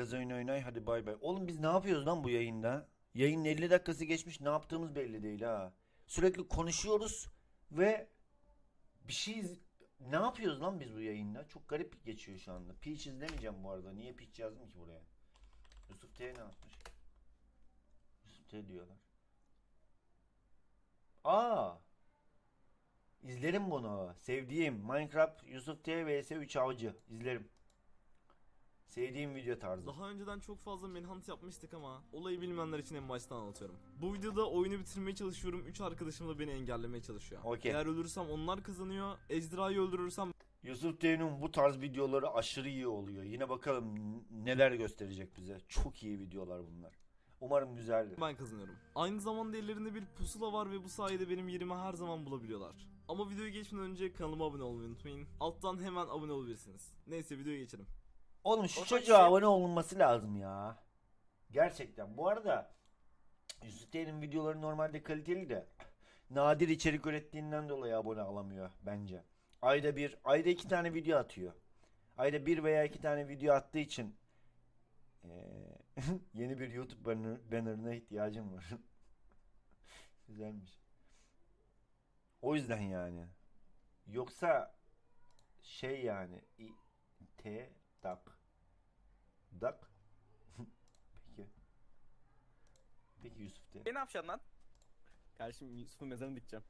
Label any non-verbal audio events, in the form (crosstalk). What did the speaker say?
Biraz oyun oynay hadi bay bay. Oğlum biz ne yapıyoruz lan bu yayında? Yayının 50 dakikası geçmiş ne yaptığımız belli değil ha. Sürekli konuşuyoruz ve bir şey ne yapıyoruz lan biz bu yayında? Çok garip geçiyor şu anda. Peach izlemeyeceğim bu arada. Niye Peach yazdım ki buraya? Yusuf T ne yapmış? Yusuf T diyorlar. Aa! İzlerim bunu. Sevdiğim Minecraft Yusuf T vs 3 avcı. İzlerim. Sevdiğim video tarzı. Daha önceden çok fazla manhunt yapmıştık ama olayı bilmeyenler için en baştan anlatıyorum. Bu videoda oyunu bitirmeye çalışıyorum. 3 arkadaşım da beni engellemeye çalışıyor. Okey. Eğer ölürsem onlar kazanıyor. Ejderhayı öldürürsem Yusuf T'nin bu tarz videoları aşırı iyi oluyor. Yine bakalım neler gösterecek bize. Çok iyi videolar bunlar. Umarım güzeldir. ben kazanıyorum. Aynı zamanda ellerinde bir pusula var ve bu sayede benim yerimi her zaman bulabiliyorlar. Ama videoya geçmeden önce kanalıma abone olmayı unutmayın. Alttan hemen abone olabilirsiniz. Neyse videoya geçelim. Oğlum şu O çocuğa şey- abone olunması lazım ya. Gerçekten. Bu arada Yusuf T'nin videoları normalde kaliteli de nadir içerik ürettiğinden dolayı abone alamıyor bence. Ayda bir, ayda iki tane video atıyor. Ayda bir veya iki tane video attığı için eee, (laughs) yeni bir YouTube banner, bannerına ihtiyacım var. (laughs) Güzelmiş. O yüzden yani. Yoksa şey yani i- T dak dak (laughs) peki peki Yusuf T E ne yapacaksın lan? Kardeşim Yusuf'un mezarını dikeceğim.